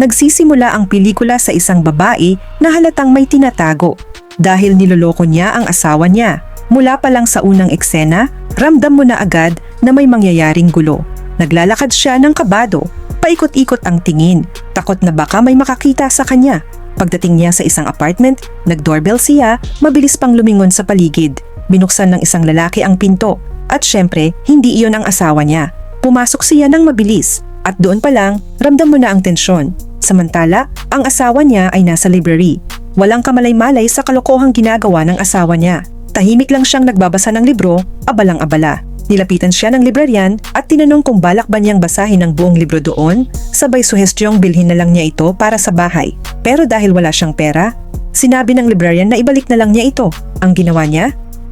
nagsisimula ang pelikula sa isang babae na halatang may tinatago dahil niloloko niya ang asawa niya. Mula pa lang sa unang eksena, ramdam mo na agad na may mangyayaring gulo. Naglalakad siya ng kabado, paikot-ikot ang tingin, takot na baka may makakita sa kanya. Pagdating niya sa isang apartment, nag-doorbell siya, mabilis pang lumingon sa paligid. Binuksan ng isang lalaki ang pinto, at syempre, hindi iyon ang asawa niya. Pumasok siya ng mabilis, at doon pa lang, ramdam mo na ang tensyon. Samantala, ang asawa niya ay nasa library. Walang kamalay-malay sa kalokohang ginagawa ng asawa niya. Tahimik lang siyang nagbabasa ng libro, abalang-abala. Nilapitan siya ng librarian at tinanong kung balak ba niyang basahin ang buong libro doon, sabay suhestyong bilhin na lang niya ito para sa bahay. Pero dahil wala siyang pera, sinabi ng librarian na ibalik na lang niya ito. Ang ginawa niya,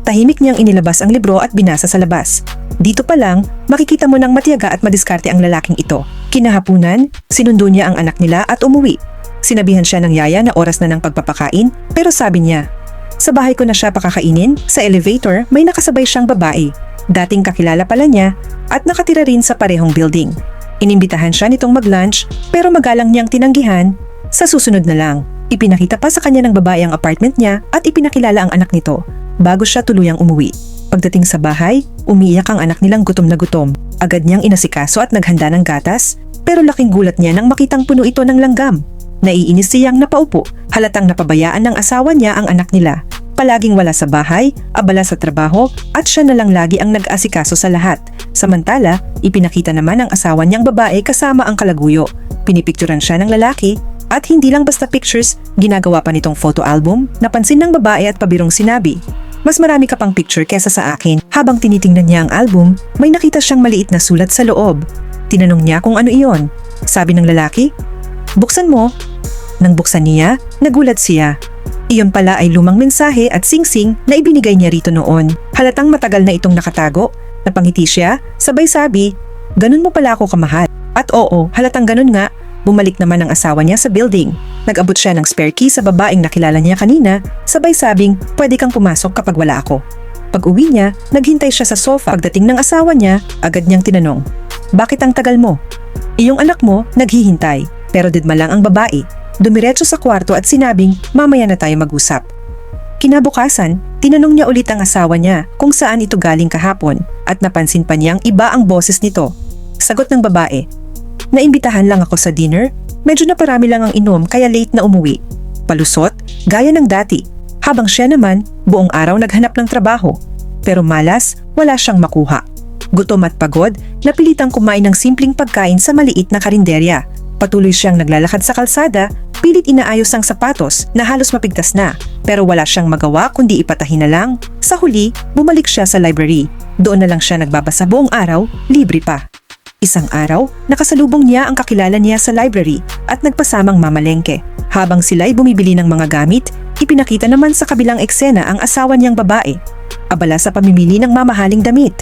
tahimik niyang inilabas ang libro at binasa sa labas. Dito pa lang, makikita mo ng matiyaga at madiskarte ang lalaking ito. Kinahapunan, sinundo niya ang anak nila at umuwi. Sinabihan siya ng yaya na oras na ng pagpapakain, pero sabi niya, sa bahay ko na siya pakakainin, sa elevator may nakasabay siyang babae. Dating kakilala pala niya at nakatira rin sa parehong building. Inimbitahan siya nitong mag-lunch pero magalang niyang tinanggihan. Sa susunod na lang, ipinakita pa sa kanya ng babae ang apartment niya at ipinakilala ang anak nito bago siya tuluyang umuwi. Pagdating sa bahay, umiiyak ang anak nilang gutom na gutom. Agad niyang inasikaso at naghanda ng gatas pero laking gulat niya nang makitang puno ito ng langgam. Naiinis siyang napaupo, halatang napabayaan ng asawa niya ang anak nila. Palaging wala sa bahay, abala sa trabaho, at siya na lang lagi ang nag-asikaso sa lahat. Samantala, ipinakita naman ang asawa niyang babae kasama ang kalaguyo. Pinipicturan siya ng lalaki, at hindi lang basta pictures, ginagawa pa nitong photo album, napansin ng babae at pabirong sinabi, mas marami ka pang picture kesa sa akin. Habang tinitingnan niya ang album, may nakita siyang maliit na sulat sa loob. Tinanong niya kung ano iyon. Sabi ng lalaki, Buksan mo. Nang buksan niya, nagulat siya. Iyon pala ay lumang mensahe at singsing na ibinigay niya rito noon. Halatang matagal na itong nakatago. Napangiti siya, sabay sabi, Ganun mo pala ako kamahal. At oo, halatang ganun nga, bumalik naman ang asawa niya sa building. Nag-abot siya ng spare key sa babaeng nakilala niya kanina, sabay sabing, pwede kang pumasok kapag wala ako. Pag uwi niya, naghintay siya sa sofa. Pagdating ng asawa niya, agad niyang tinanong, Bakit ang tagal mo? Iyong anak mo, naghihintay. Pero didma lang ang babae. Dumiretso sa kwarto at sinabing mamaya na tayo mag-usap. Kinabukasan, tinanong niya ulit ang asawa niya kung saan ito galing kahapon at napansin pa niyang iba ang boses nito. Sagot ng babae, Naimbitahan lang ako sa dinner, medyo naparami lang ang inom kaya late na umuwi. Palusot, gaya ng dati, habang siya naman buong araw naghanap ng trabaho. Pero malas, wala siyang makuha. Gutom at pagod, napilitang kumain ng simpleng pagkain sa maliit na karinderya Patuloy siyang naglalakad sa kalsada, pilit inaayos ang sapatos na halos mapigtas na, pero wala siyang magawa kundi ipatahin na lang. Sa huli, bumalik siya sa library. Doon na lang siya nagbabasa buong araw, libre pa. Isang araw, nakasalubong niya ang kakilala niya sa library at nagpasamang mamalengke. Habang sila'y bumibili ng mga gamit, ipinakita naman sa kabilang eksena ang asawa niyang babae. Abala sa pamimili ng mamahaling damit.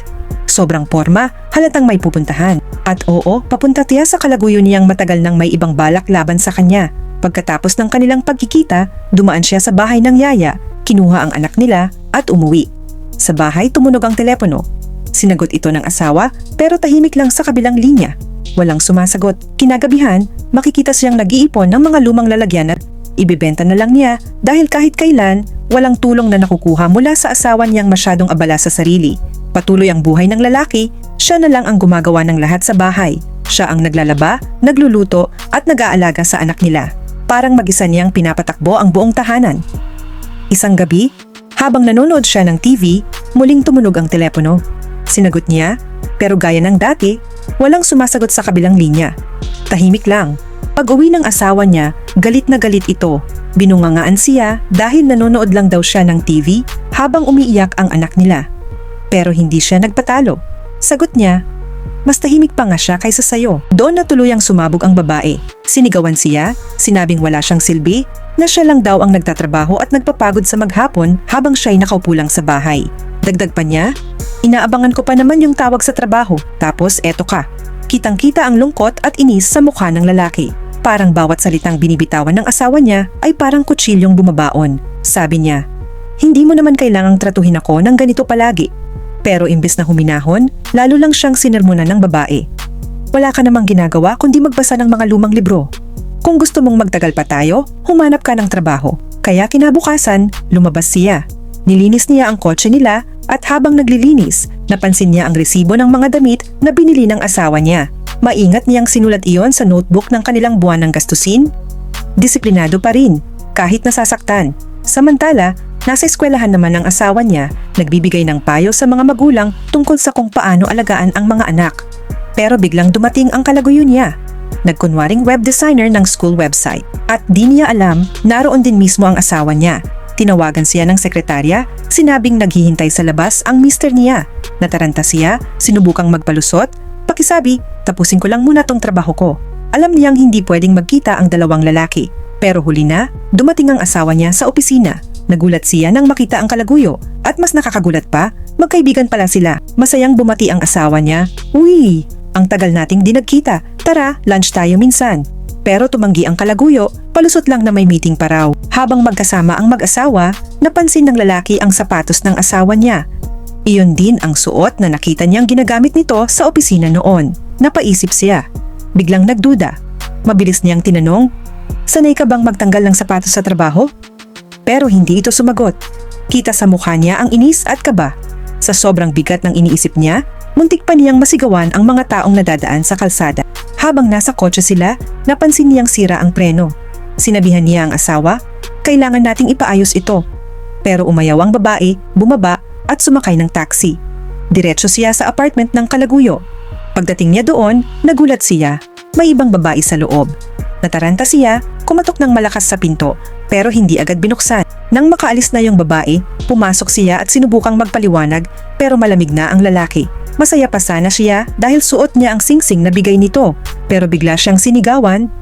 Sobrang forma, halatang may pupuntahan. At oo, papunta tiya sa kalaguyo niyang matagal nang may ibang balak laban sa kanya. Pagkatapos ng kanilang pagkikita, dumaan siya sa bahay ng yaya, kinuha ang anak nila at umuwi. Sa bahay tumunog ang telepono. Sinagot ito ng asawa pero tahimik lang sa kabilang linya. Walang sumasagot. Kinagabihan, makikita siyang nag-iipon ng mga lumang lalagyan at ibibenta na lang niya dahil kahit kailan, walang tulong na nakukuha mula sa asawa niyang masyadong abala sa sarili. Patuloy ang buhay ng lalaki, siya na lang ang gumagawa ng lahat sa bahay. Siya ang naglalaba, nagluluto at nag-aalaga sa anak nila. Parang mag-isa niyang pinapatakbo ang buong tahanan. Isang gabi, habang nanonood siya ng TV, muling tumunog ang telepono. Sinagot niya, pero gaya ng dati, walang sumasagot sa kabilang linya. Tahimik lang. Pag uwi ng asawa niya, galit na galit ito. Binungangaan siya dahil nanonood lang daw siya ng TV habang umiiyak ang anak nila. Pero hindi siya nagpatalo. Sagot niya, mas tahimik pa nga siya kaysa sayo. Doon na tuluyang sumabog ang babae. Sinigawan siya, sinabing wala siyang silbi, na siya lang daw ang nagtatrabaho at nagpapagod sa maghapon habang siya'y nakaupo lang sa bahay. Dagdag pa niya, inaabangan ko pa naman yung tawag sa trabaho, tapos eto ka. Kitang-kita ang lungkot at inis sa mukha ng lalaki. Parang bawat salitang binibitawan ng asawa niya ay parang kutsilyong bumabaon. Sabi niya, hindi mo naman kailangang tratuhin ako ng ganito palagi. Pero imbes na huminahon, lalo lang siyang sinirmunan ng babae. Wala ka namang ginagawa kundi magbasa ng mga lumang libro. Kung gusto mong magtagal pa tayo, humanap ka ng trabaho. Kaya kinabukasan, lumabas siya. Nilinis niya ang kotse nila at habang naglilinis, napansin niya ang resibo ng mga damit na binili ng asawa niya. Maingat niyang sinulat iyon sa notebook ng kanilang buwan ng gastusin. Disiplinado pa rin, kahit nasasaktan. Samantala, nasa eskwelahan naman ang asawa niya, nagbibigay ng payo sa mga magulang tungkol sa kung paano alagaan ang mga anak. Pero biglang dumating ang kalaguyo niya. Nagkunwaring web designer ng school website. At di niya alam, naroon din mismo ang asawa niya. Tinawagan siya ng sekretarya, sinabing naghihintay sa labas ang mister niya. Nataranta siya, sinubukang magpalusot, pakisabi, tapusin ko lang muna tong trabaho ko. Alam niyang hindi pwedeng magkita ang dalawang lalaki. Pero huli na, dumating ang asawa niya sa opisina. Nagulat siya nang makita ang kalaguyo at mas nakakagulat pa, magkaibigan pala sila. Masayang bumati ang asawa niya. Uy, ang tagal nating di nagkita. Tara, lunch tayo minsan. Pero tumanggi ang kalaguyo, palusot lang na may meeting pa raw. Habang magkasama ang mag-asawa, napansin ng lalaki ang sapatos ng asawa niya. Iyon din ang suot na nakita niyang ginagamit nito sa opisina noon. Napaisip siya. Biglang nagduda. Mabilis niyang tinanong, Sanay ka bang magtanggal ng sapatos sa trabaho? Pero hindi ito sumagot. Kita sa mukha niya ang inis at kaba. Sa sobrang bigat ng iniisip niya, muntik pa niyang masigawan ang mga taong nadadaan sa kalsada. Habang nasa kotse sila, napansin niyang sira ang preno. Sinabihan niya ang asawa, kailangan nating ipaayos ito. Pero umayaw ang babae, bumaba at sumakay ng taxi. Diretso siya sa apartment ng Kalaguyo. Pagdating niya doon, nagulat siya. May ibang babae sa loob. Nataranta siya, kumatok ng malakas sa pinto, pero hindi agad binuksan. Nang makaalis na yung babae, pumasok siya at sinubukang magpaliwanag pero malamig na ang lalaki. Masaya pa sana siya dahil suot niya ang singsing na bigay nito, pero bigla siyang sinigawan.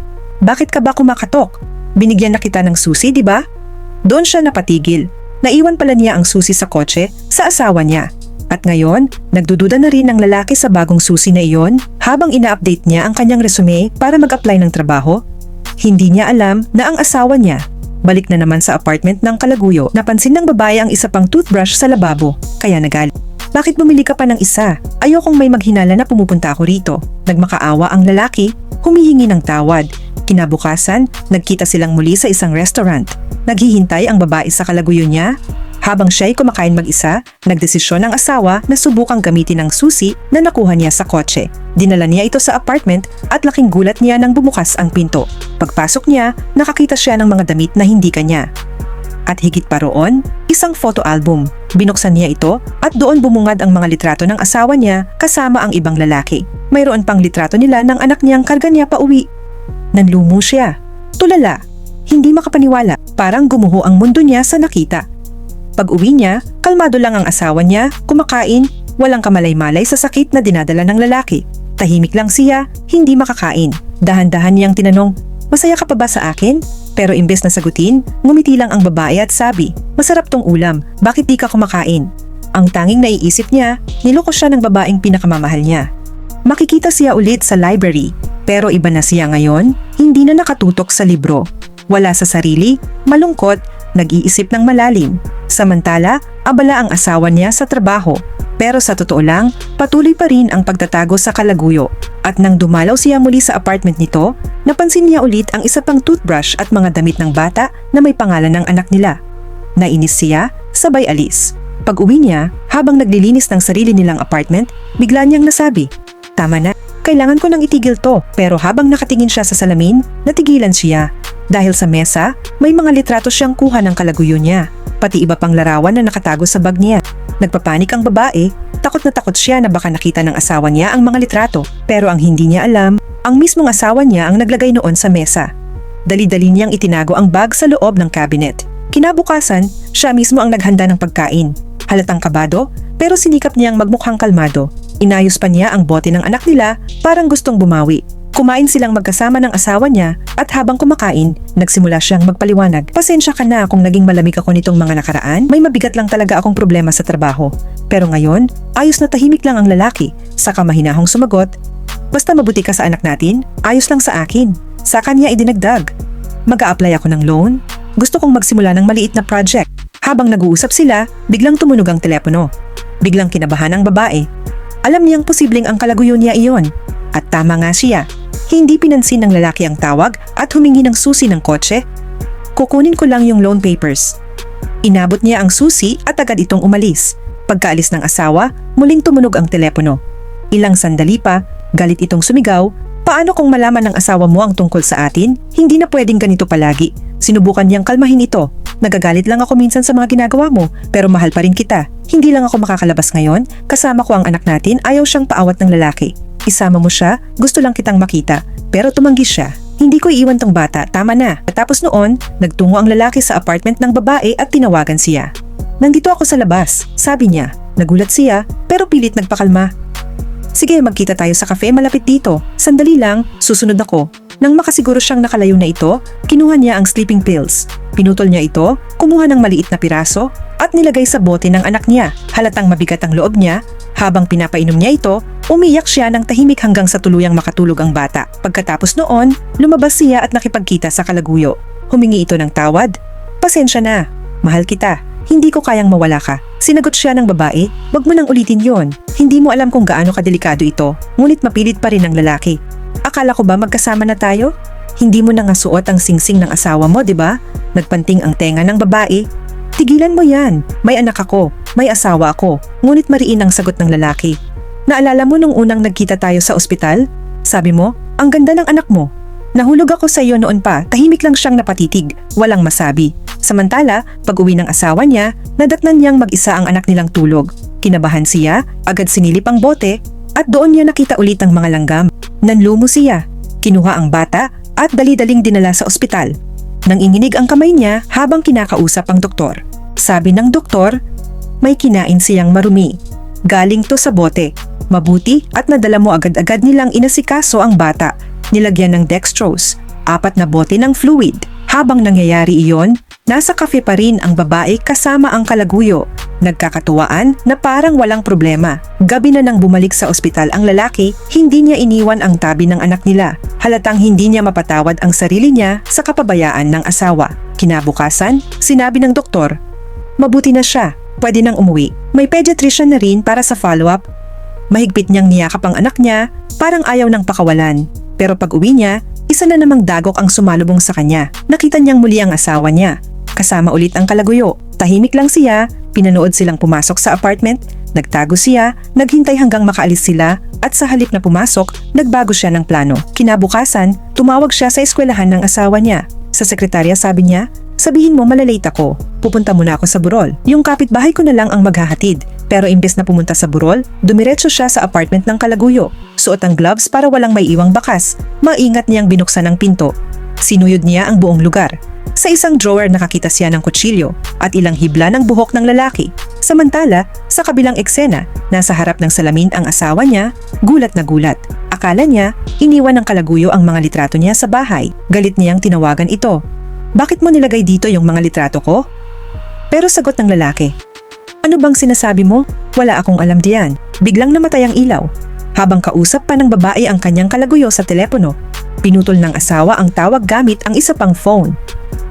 Bakit ka ba kumakatok? Binigyan na kita ng susi, di ba? Doon siya napatigil. Naiwan pala niya ang susi sa kotse sa asawa niya. At ngayon, nagdududa na rin ang lalaki sa bagong susi na iyon habang ina-update niya ang kanyang resume para mag-apply ng trabaho. Hindi niya alam na ang asawa niya. Balik na naman sa apartment ng Kalaguyo, napansin ng babae ang isa pang toothbrush sa lababo, kaya nagalit. Bakit bumili ka pa ng isa? Ayokong may maghinala na pumupunta ako rito. Nagmakaawa ang lalaki, humihingi ng tawad. Kinabukasan, nagkita silang muli sa isang restaurant. Naghihintay ang babae sa kalaguyo niya. Habang siya'y kumakain mag-isa, nagdesisyon ang asawa na subukang gamitin ang susi na nakuha niya sa kotse. Dinala niya ito sa apartment at laking gulat niya nang bumukas ang pinto. Pagpasok niya, nakakita siya ng mga damit na hindi kanya. At higit pa roon, isang photo album. Binuksan niya ito at doon bumungad ang mga litrato ng asawa niya kasama ang ibang lalaki. Mayroon pang litrato nila ng anak niyang karga niya pa uwi. Nanlumo siya. Tulala. Hindi makapaniwala. Parang gumuho ang mundo niya sa nakita. Pag uwi niya, kalmado lang ang asawa niya, kumakain, walang kamalay-malay sa sakit na dinadala ng lalaki. Tahimik lang siya, hindi makakain. Dahan-dahan niyang tinanong, Masaya ka pa ba sa akin? Pero imbes na sagutin, ngumiti lang ang babae at sabi, Masarap tong ulam, bakit di ka kumakain? Ang tanging naiisip niya, niloko siya ng babaeng pinakamamahal niya. Makikita siya ulit sa library, pero iba na siya ngayon, hindi na nakatutok sa libro. Wala sa sarili, malungkot, nag-iisip ng malalim. Samantala, abala ang asawa niya sa trabaho. Pero sa totoo lang, patuloy pa rin ang pagtatago sa kalaguyo. At nang dumalaw siya muli sa apartment nito, napansin niya ulit ang isa pang toothbrush at mga damit ng bata na may pangalan ng anak nila. Nainis siya, sabay alis. Pag uwi niya, habang naglilinis ng sarili nilang apartment, bigla niyang nasabi, Tama na, kailangan ko nang itigil to. Pero habang nakatingin siya sa salamin, natigilan siya. Dahil sa mesa, may mga litrato siyang kuha ng kalaguyo niya, pati iba pang larawan na nakatago sa bag niya. Nagpapanik ang babae, takot na takot siya na baka nakita ng asawa niya ang mga litrato. Pero ang hindi niya alam, ang mismong asawa niya ang naglagay noon sa mesa. Dali-dali niyang itinago ang bag sa loob ng cabinet. Kinabukasan, siya mismo ang naghanda ng pagkain. Halatang kabado, pero sinikap niyang magmukhang kalmado. Inayos pa niya ang bote ng anak nila parang gustong bumawi. Kumain silang magkasama ng asawa niya at habang kumakain, nagsimula siyang magpaliwanag. Pasensya ka na kung naging malamig ako nitong mga nakaraan. May mabigat lang talaga akong problema sa trabaho. Pero ngayon, ayos na tahimik lang ang lalaki. Saka mahinahong sumagot, Basta mabuti ka sa anak natin, ayos lang sa akin. Sa kanya idinagdag. mag apply ako ng loan. Gusto kong magsimula ng maliit na project. Habang nag-uusap sila, biglang tumunog ang telepono. Biglang kinabahan ang babae. Alam niyang posibleng ang kalaguyo niya iyon. At tama nga siya. Hindi pinansin ng lalaki ang tawag at humingi ng susi ng kotse. Kukunin ko lang yung loan papers. Inabot niya ang susi at agad itong umalis. Pagkaalis ng asawa, muling tumunog ang telepono. Ilang sandali pa, galit itong sumigaw, Paano kung malaman ng asawa mo ang tungkol sa atin? Hindi na pwedeng ganito palagi. Sinubukan niyang kalmahin ito. Nagagalit lang ako minsan sa mga ginagawa mo, pero mahal pa rin kita. Hindi lang ako makakalabas ngayon, kasama ko ang anak natin, ayaw siyang paawat ng lalaki. Isama mo siya, gusto lang kitang makita. Pero tumanggi siya. Hindi ko iiwan tong bata, tama na. Tapos noon, nagtungo ang lalaki sa apartment ng babae at tinawagan siya. Nandito ako sa labas, sabi niya. Nagulat siya, pero pilit nagpakalma. Sige, magkita tayo sa cafe malapit dito. Sandali lang, susunod ako. Nang makasiguro siyang nakalayo na ito, kinuha niya ang sleeping pills. Pinutol niya ito, kumuha ng maliit na piraso, at nilagay sa bote ng anak niya. Halatang mabigat ang loob niya, habang pinapainom niya ito, umiyak siya ng tahimik hanggang sa tuluyang makatulog ang bata. Pagkatapos noon, lumabas siya at nakipagkita sa kalaguyo. Humingi ito ng tawad. Pasensya na, mahal kita. Hindi ko kayang mawala ka. Sinagot siya ng babae, wag mo nang ulitin yon. Hindi mo alam kung gaano kadelikado ito, ngunit mapilit pa rin ang lalaki. Akala ko ba magkasama na tayo? Hindi mo na nga suot ang singsing ng asawa mo, di ba? Nagpanting ang tenga ng babae. Tigilan mo yan. May anak ako, may asawa ako, ngunit mariin ang sagot ng lalaki. Naalala mo nung unang nagkita tayo sa ospital? Sabi mo, ang ganda ng anak mo. Nahulog ako sa iyo noon pa, tahimik lang siyang napatitig, walang masabi. Samantala, pag uwi ng asawa niya, nadatnan niyang mag-isa ang anak nilang tulog. Kinabahan siya, agad sinilip ang bote, at doon niya nakita ulit ang mga langgam. Nanlumo siya, kinuha ang bata at dali-daling dinala sa ospital. Nang inginig ang kamay niya habang kinakausap ang doktor. Sabi ng doktor, may kinain siyang marumi. Galing to sa bote. Mabuti at nadala mo agad-agad nilang inasikaso ang bata nilagyan ng dextrose, apat na bote ng fluid. Habang nangyayari iyon, nasa kafe pa rin ang babae kasama ang kalaguyo. Nagkakatuwaan na parang walang problema. Gabi na nang bumalik sa ospital ang lalaki, hindi niya iniwan ang tabi ng anak nila. Halatang hindi niya mapatawad ang sarili niya sa kapabayaan ng asawa. Kinabukasan, sinabi ng doktor, Mabuti na siya, pwede nang umuwi. May pediatrician na rin para sa follow-up. Mahigpit niyang niyakap ang anak niya, parang ayaw ng pakawalan. Pero pag uwi niya, isa na namang dagok ang sumalubong sa kanya. Nakita niyang muli ang asawa niya. Kasama ulit ang kalaguyo. Tahimik lang siya, pinanood silang pumasok sa apartment, nagtago siya, naghintay hanggang makaalis sila, at sa halip na pumasok, nagbago siya ng plano. Kinabukasan, tumawag siya sa eskwelahan ng asawa niya. Sa sekretarya sabi niya, Sabihin mo malalate ako. Pupunta muna ako sa burol. Yung kapitbahay ko na lang ang maghahatid. Pero imbes na pumunta sa burol, dumiretso siya sa apartment ng kalaguyo. Suot ang gloves para walang may iwang bakas. Maingat niyang binuksan ang pinto. Sinuyod niya ang buong lugar. Sa isang drawer nakakita siya ng kutsilyo at ilang hibla ng buhok ng lalaki. Samantala, sa kabilang eksena, nasa harap ng salamin ang asawa niya, gulat na gulat. Akala niya, iniwan ng kalaguyo ang mga litrato niya sa bahay. Galit niyang tinawagan ito. Bakit mo nilagay dito yung mga litrato ko? Pero sagot ng lalaki, Ano bang sinasabi mo? Wala akong alam diyan. Biglang namatay ang ilaw. Habang kausap pa ng babae ang kanyang kalaguyo sa telepono, pinutol ng asawa ang tawag gamit ang isa pang phone.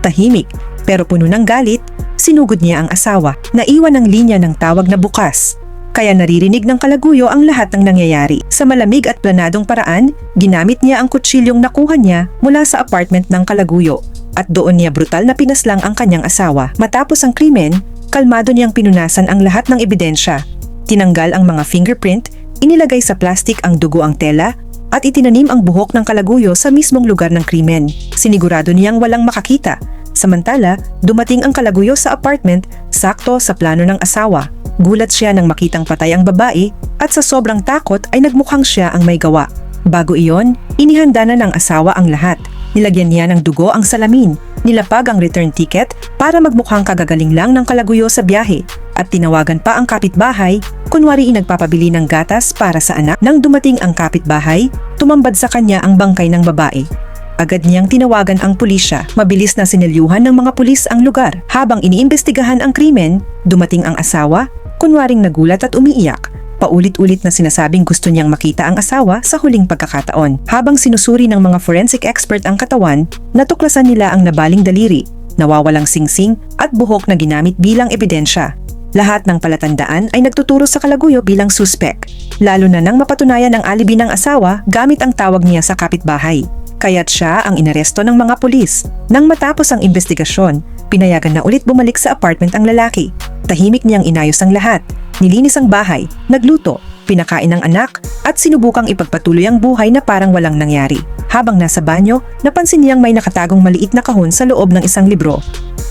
Tahimik, pero puno ng galit, sinugod niya ang asawa. Naiwan ang linya ng tawag na bukas. Kaya naririnig ng kalaguyo ang lahat ng nangyayari. Sa malamig at planadong paraan, ginamit niya ang kutsilyong nakuha niya mula sa apartment ng kalaguyo at doon niya brutal na pinaslang ang kanyang asawa. Matapos ang krimen, kalmado niyang pinunasan ang lahat ng ebidensya. Tinanggal ang mga fingerprint, inilagay sa plastik ang dugo ang tela, at itinanim ang buhok ng kalaguyo sa mismong lugar ng krimen. Sinigurado niyang walang makakita. Samantala, dumating ang kalaguyo sa apartment sakto sa plano ng asawa. Gulat siya nang makitang patay ang babae at sa sobrang takot ay nagmukhang siya ang may gawa. Bago iyon, inihanda na ng asawa ang lahat. Nilagyan niya ng dugo ang salamin, nilapag ang return ticket para magmukhang kagagaling lang ng kalaguyo sa biyahe at tinawagan pa ang kapitbahay, kunwari nagpapabili ng gatas para sa anak. Nang dumating ang kapitbahay, tumambad sa kanya ang bangkay ng babae. Agad niyang tinawagan ang pulisya. Mabilis na sinelyuhan ng mga pulis ang lugar. Habang iniimbestigahan ang krimen, dumating ang asawa, kunwaring nagulat at umiiyak paulit-ulit na sinasabing gusto niyang makita ang asawa sa huling pagkakataon. Habang sinusuri ng mga forensic expert ang katawan, natuklasan nila ang nabaling daliri, nawawalang singsing at buhok na ginamit bilang ebidensya. Lahat ng palatandaan ay nagtuturo sa Kalaguyo bilang suspek, lalo na nang mapatunayan ang alibi ng asawa gamit ang tawag niya sa kapitbahay. Kaya't siya ang inaresto ng mga pulis. Nang matapos ang investigasyon, pinayagan na ulit bumalik sa apartment ang lalaki. Tahimik niyang inayos ang lahat, nilinis ang bahay, nagluto, pinakain ang anak, at sinubukang ipagpatuloy ang buhay na parang walang nangyari. Habang nasa banyo, napansin niyang may nakatagong maliit na kahon sa loob ng isang libro.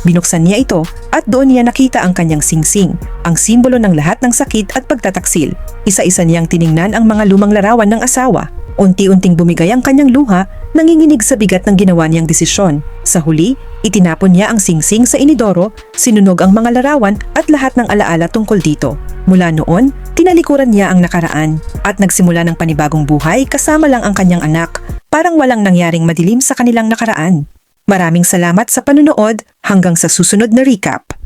Binuksan niya ito at doon niya nakita ang kanyang singsing, ang simbolo ng lahat ng sakit at pagtataksil. Isa-isa niyang tiningnan ang mga lumang larawan ng asawa. Unti-unting bumigay ang kanyang luha, nanginginig sa bigat ng ginawa niyang desisyon. Sa huli, itinapon niya ang singsing sa inidoro, sinunog ang mga larawan at lahat ng alaala tungkol dito. Mula noon, tinalikuran niya ang nakaraan at nagsimula ng panibagong buhay kasama lang ang kanyang anak, parang walang nangyaring madilim sa kanilang nakaraan. Maraming salamat sa panunood hanggang sa susunod na recap.